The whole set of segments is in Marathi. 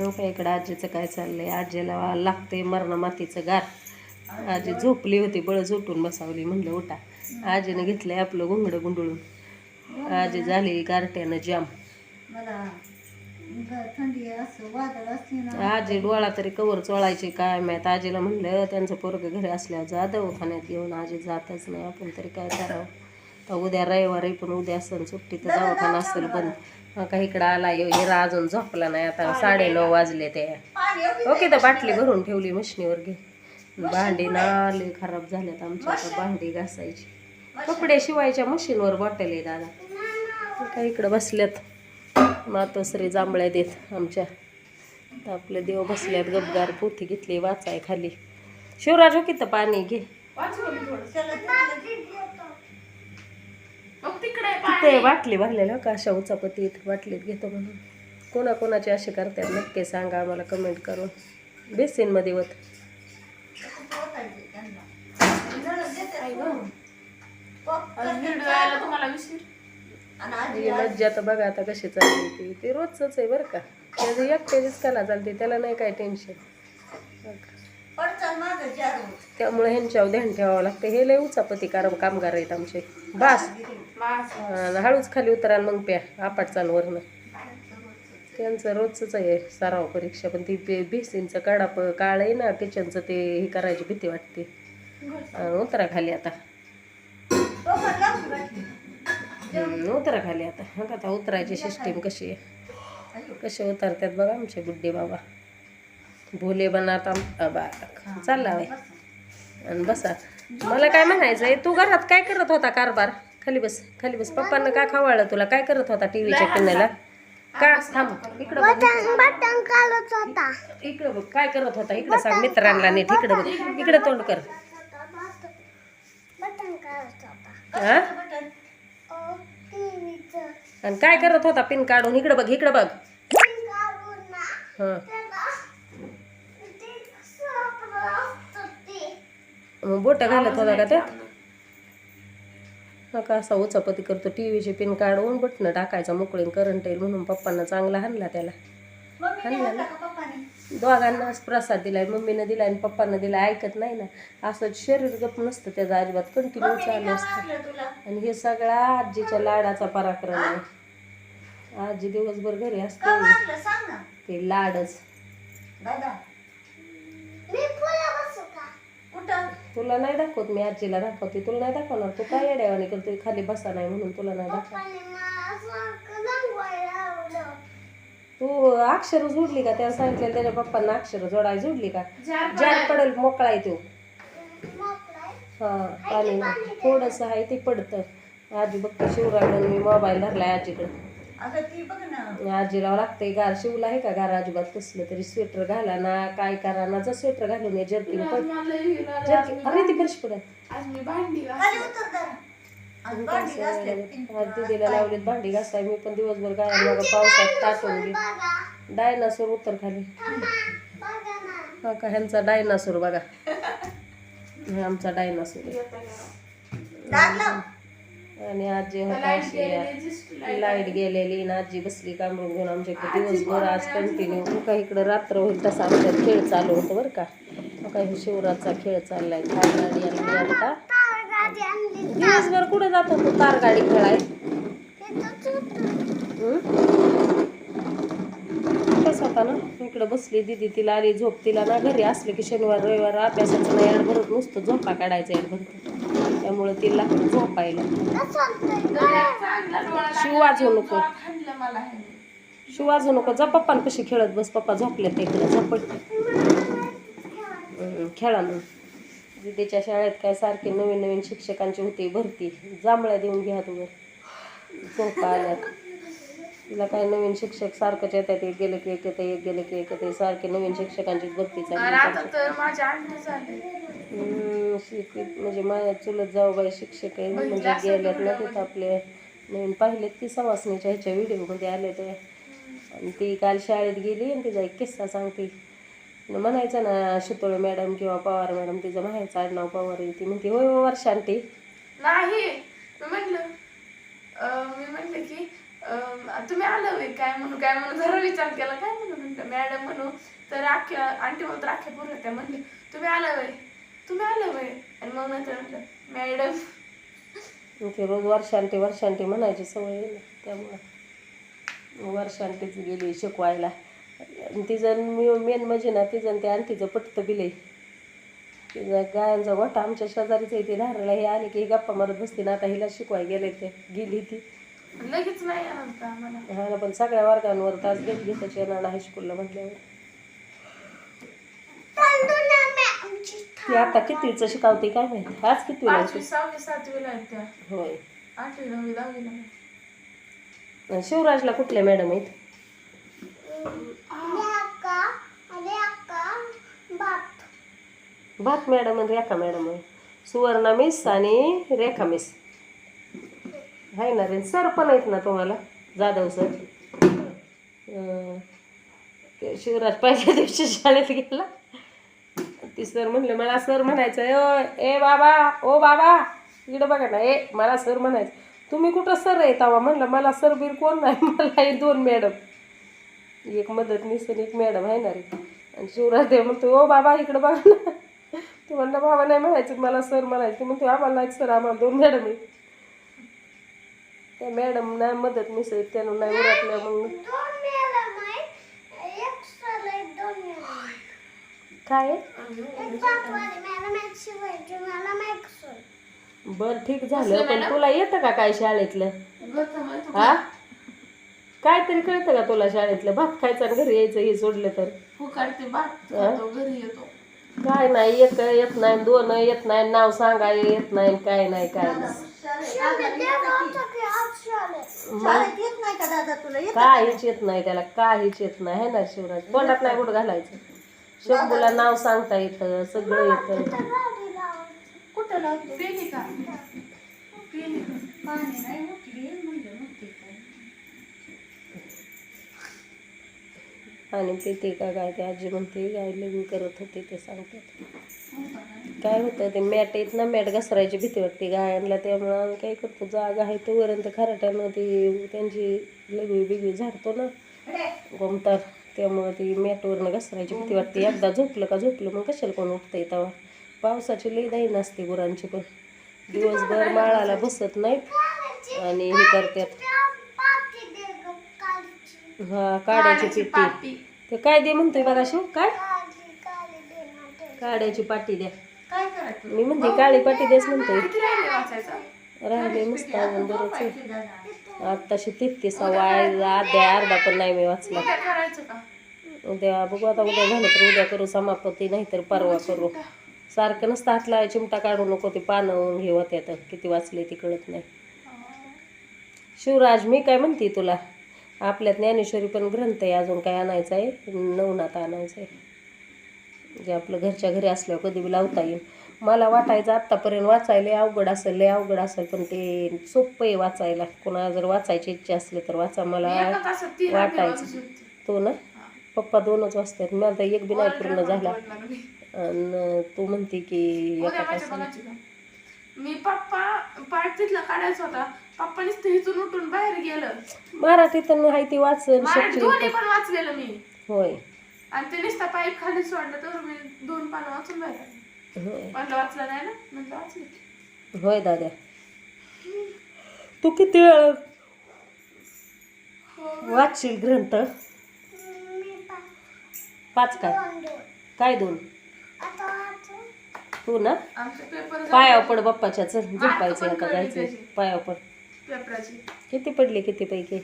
हो का इकडं आजीचं काय चाललंय? आजीला लागतंय मरणा मातीचं गार. आजी झोपली होती बळच उठून बसावली म्हणलं उठा. आजीनं घेतलंय आपलं घुंगडं गुंडळून. आजी झाली गारट्यानं जाम. असं आजी डोळा तरी कवर चोळायची काय माहीत? आजीला म्हणलं त्यांचं पोरगं घरी असल्यावर जा दवाखान्यात घेऊन आजी जातच नाही. आपण तरी काय करावं? तर उद्या रविवारी पण उद्या असेल सुट्टी तर दवाखाना असेल बंद. काही इकडं आला हिरा अजून झोपला नाही आता साडे नऊ वाजले ते. एवढी ओके तर बाटली भरून ठेवली मशनीवर घे. भांडी नाले खराब झाल्यात आमच्या भांडी घासायची. कपडे शिवायच्या मशीनवर बॉटल आहे दादा. काय इकडं बसल्यात. मातोश्री जांभळ्या देत आमच्या. तर आपले देव बसल्यात गपगार पोथी घेतली वाचाय खाली. शिवराज हो की तर पाणी घे तिथे बाटली भरलेल्या का? अशा उचापती इथं बाटलीत घेतो म्हणून. कोणाकोणाचे असे करतात नक्की सांगा आम्हाला कमेंट करून. बेसिनमध्ये वत मज्जा तर बघा आता कशी चालली ती. ते रोजच आहे बरं का. त्याचं एकट्याचीच कला चालते त्याला नाही काय टेन्शन. त्यामुळे ह्यांच्यावर ध्यान ठेवावं लागतं. हे लय उचापती कार कामगार आहेत आमचे. बास. हळूच खाली उतरा मग प्या. आपाट चालवरनं त्यांचं रोजच आहे सराव परीक्षा पण ती बे बेसिनचं काढा प काळ आहे ना किचनचं ते हे करायची भीती वाटते. उतरा खाली आता. उतरा खाली आता. हा आता उतरायची सिस्टीम कशी आहे? कसे उतरतात बघा आमचे बुड्डे बाबा. भोले बनात बा चालला आणि बसा. मला काय म्हणायचं आहे तू घरात काय करत होता कारभार? खाली बस खाली बस. पप्पांना का खावाळलं तुला? काय करत होता टीव्हीच्या पिन्नाला का? थांब इकडं बघ. इकडं बघ काय करत होता? इकडं सांग मित्रांना नीट. इकडं बघ. इकडं तोंड कर. हा. आणि काय करत होता पिन काढून? इकडं बघ इकडं बघ. हा. बोट घालत होता का त्यात नका असा उचापती करतो. टी व्हीचे पिन काढून बटणं टाकायचा मोकळीन करंट येईल म्हणून पप्पांना चांगला हाणला त्याला. का पप्पाने? दोघांनाच प्रसाद दिलाय मम्मीनं दिलाय आणि पप्पानं दिलाय. ऐकत नाही ना. असं शरीर गप नसतं त्याचा अजिबात. कंटिन्यू चालू असतं? आणि हे सगळा आजीच्या लाडाचा पराक्रम आहे. आजी दिवसभर घरी असते. ना. ते लाडच दादा. कुठं? तुला नाही दाखवत मी आजीला दाखवते. तुला नाही दाखवणार? तू काय येड्यावानी करतोय? खाली बसा नाही म्हणून तुला नाही दाखव तू अक्षर जोडली का? त्याला सांगितलं त्याच्या पप्पांना अक्षर जोडाय जोडली का? जार पडेल. मोकळा आहे तो. हा पाणी थोडस आहे ते पडतं. आजी बघते शिवराकडून मी मोबाईल धरलाय आजीकडे. अगं ती बघ ना. आजीला लागतंय गार शिवला आहे का? गार अजिबात कसलं तरी स्वेटर घाला ना काय करा ना जर स्वेटर घालून ये जर्किन जर्किन अरे ती फरशी पडत खाली उतर जरा. आज भांडी घासल्यात तीन. आज दिदीला लावलीत भांडी घासाय मी पण दिवसभर मग पावसात टाटून गे डायनासोर उतर खाली. हा का ह्यांचा डायनासोर बघा. हे आमचा डायनासोर लाव. आणि आजी होता अशी लाइट गेलेली. आणि आजी बसली कामरून घेऊन आमच्या इकडे दिवसभर आज कंटिन्यू का इकडं रात्र होईल तसा आमच्यात खेळ चालू होतो बरं का. काही शिवराजचा खेळ चाललाय थार गाडी आणली आता. दिवसभर कुठे जातो तू तार गाडी खेळाय? कसं होता ना. इकडं बसली दिदी तिला आली झोप तिला ना घरी असले की शनिवार रविवार अभ्यासाचं नाही भरत नुसतं झोपा काढायचा भरत त्यामुळे तिला झोपायला. शिव वाजवू नको. शिव वाजवू नको. जा कशी खेळत बस. पप्पा झोपले ते इकडे. झोपट खेळा मग दिदीच्या शाळेत काय सारखे नवीन नवीन शिक्षकांची होती भरती. जांभळ्या देऊन घ्या तुम्ही. झोपा आल्यात. तिला काय नवीन शिक्षक सारखंच येतात एक गेले की एक येतं एक गेले की एक येते. सारखे नवीन शिक्षकांची भरती चालली त्यांची. हम्म, शिक- म्हणजे माझ्या चुलत जाऊबाई शिक्षक आहे. म्हणजे गेल्यात ना तिथं आपले नवीन पाहिलेत की सवासणीच्या ह्याच्या व्हिडिओमध्ये आले ते. आणि ती काल शाळेत गेली आणि तिचा एक किस्सा सांगते. म्हणायचं ना शितोळे मॅडम किंवा पवार मॅडम तिचं माहेरचं आडनाव पवार आहे. ती म्हणते होय हो वर्षांती. नाही. मी अं, मी म्हटलं की तुम्ही आलं होय काय म्हणू काय म्हणू जरा विचार केला काय म्हणू म्हणलं मॅडम म्हणू तर अख्ख्या आंटी म्हणतो अख्ख्या पूर्ण होत्या म्हणले तुम्ही आलं वय तुम्ही आलं वय आणि मग नंतर म्हटलं मॅडम. ते रोज वर्षांटी वर्षांटी म्हणायची सवय आहे ना त्यामुळं. वर्षांटीच गेली शिकवायला. आणि मी मेन म्हणजे ना तिचं ते त्या आंटीचं पटतं बिले. तिचा गायांचा गोठा आमच्या शेजारीच आहे ती धाराला हे आले की गप्पा मारत बसते ना आता हिला शिकवाय गेले ते गेली ती. लगेच नाही येणार का आम्हाला हा ना पण सगळ्या वर्गांवर तास घेत घेताची येणार हायस्कूलला म्हटल्यावर. ती आता कितवीचं शिकावते काय माहिती? आज पाचवी सहावी सातवीला आहेत त्या. ती? होय. आठवी नववी दहावीला नाही. आणि शिवराजला कुठल्या मॅडम आहेत? भात मॅडम आणि रेखा मॅडम आहे. सुवर्णा मिस आणि रेखा मिस आहे ना रे. सर पण आहेत ना तुम्हाला? जाधव सर. शिवराज पहिल्या दिवशी शाळेत गेला. ती सर म्हणलं मला सर म्हणायचं "ए, ओ ए बाबा ओ बाबा इकडं बघा ना ए मला सर म्हणायचं तुम्ही कुठं सर आहे? तवा म्हणलं मला सर बीर कोण नाही मला हे दोन मॅडम एक मदतनीस आणि एक मॅडम आहे ना रे. आणि शिवराज देव म्हणतो ओ बाबा इकडं बघा ना. तू म्हणलं बाबा नाही म्हणायचं मला सर म्हणायचं म्हणतो आम्हाला नाही सर आम्हाला दोन मॅडम आहे मॅडम नाही मदत मिस आहेत त्यानं नाही उरकल्या मग काय? बरं ठीक झालं. पण तुला येतं का काय शाळेतलं. हा? काय तरी कळतं का तुला शाळेतलं? भात खायचं आणि घरी यायचं हे सोडलं तर. भात घरी येतो. काय नाही एक येत नाही दोन येत नाही नाव सांगाय येत नाही काय नाही काय नाही. येत नाही का दादा तुला? येत काहीच येत नाही त्याला काहीच येत नाही. है ना शिवराज? तोंडात नाही कुठं घालायचं. शंभूला नाव सांगता येतं सगळं येतं. कुठं लावते पेली का पेली का पाणी नाही उठली म्हणलं नव्हती काय आणि पिते का काय ते आजी म्हणते काय लग्न करत होते ते सांगतात. काय होतं ते मॅट येत ना मॅट घसरायची भीती वाटते गायांना. त्यामुळं आम्ही काय करतो जागा आहे तोपर्यंत खराट्यानं ती त्यांची लघवी बिगवी झाडतो ना गोमतात त्यामुळं ती मॅटवरनं घसरायची भीती वाटते. एकदा झोपलं का झोपलं मग कशाला कोण उठतं तेव्हा पावसाची लई दाई नसते गुरांची पण. दिवसभर माळाला बसत नाहीत आणि हे करतात. हा काड्याची पिट्टी पाटी. ते काय दे म्हणतोय बघा शिव काय? काड्याची पाटी द्या. काय करायचं? मी म्हणते काळी पाटी देस म्हणतोय किती राहिले वाचायचं? राहिले मस्त अजून बरंच. आत्ताशी तेहतीसावा आहे अर्ध्या अर्धा पण नाही मी वाचला. काय करायचं का? उद्या बघू आता उद्या झालं तर उद्या करू समाप्ती नाही तर परवा करू. सारखं नसतं हातला चिमटा काढू नको ते पानं हे होत्या तर किती वाचले ते कळत नाही. शिवराज मी काय म्हणते तुला? आपल्या ज्ञानेश्वरी पण ग्रंथ आहे अजून काय आणायचं आहे? नवनाथ आणायचं आहे. जे आपलं घरच्या घरी असल्यावर कधी बी लावता येईल. मला वाटायचं आत्तापर्यंत वाचायला अवघड असेल लय अवघड असेल पण ते सोपं आहे वाचायला. कोणाला जर वाचायची इच्छा असली तर वाचा. मला तासात वाटायचं. तो ना? पप्पा दोनच वाजतात मी आता एक बी नाही पूर्ण झाला. आणि तू म्हणते की एका का? मी पप्पा तिथला काढायचा होता. पप्पानीच ते इथून उठून बाहेर गेलं. मराठीतून आहे ती वाचन दोन्ही पण वाचलेलं मी. होय. आणि ते नुसता पाईप खाली सोडलं तर मी दोन पानं वाचून बाहेर. होय. म्हणलं वाचलं नाही ना? वाचलं होय दादा. तू किती वेळ वाचशील ग्रंथ? पाच काय काय दोन? तू ना? आमचे पेपर पायावर पड बाप्पाच्या चल. झोपायचं आता जायचं. पायावर पड. पेपराची. किती पडले किती पैकी?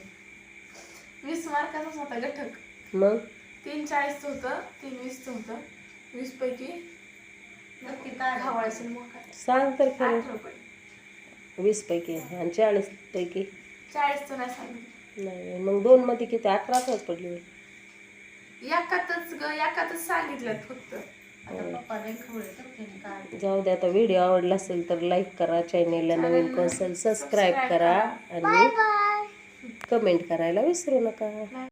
वीस मार्काचाच होता गठक मग? तीन चाळीसचं होतं तीन वीसचं होतं वीस पैकी नक्की काय घावायचं मोठा सांग तर खरं. आठ रुपये. वीस पैकी आणि चाळीस पैकी. चाळीसचं नाही सांगितलं. नाही मग दोन मध्ये किती? अठरा तास पडले एकातच ग एकातच सांगितलं फक्त. आता पप्पा लय खवळे तर काय जाऊ दे आता व्हिडिओ आवडला असेल तर लाईक करा चॅनेलला नवीन कोण असेल सबस्क्राईब करा आणि कमेंट करायला विसरू नका.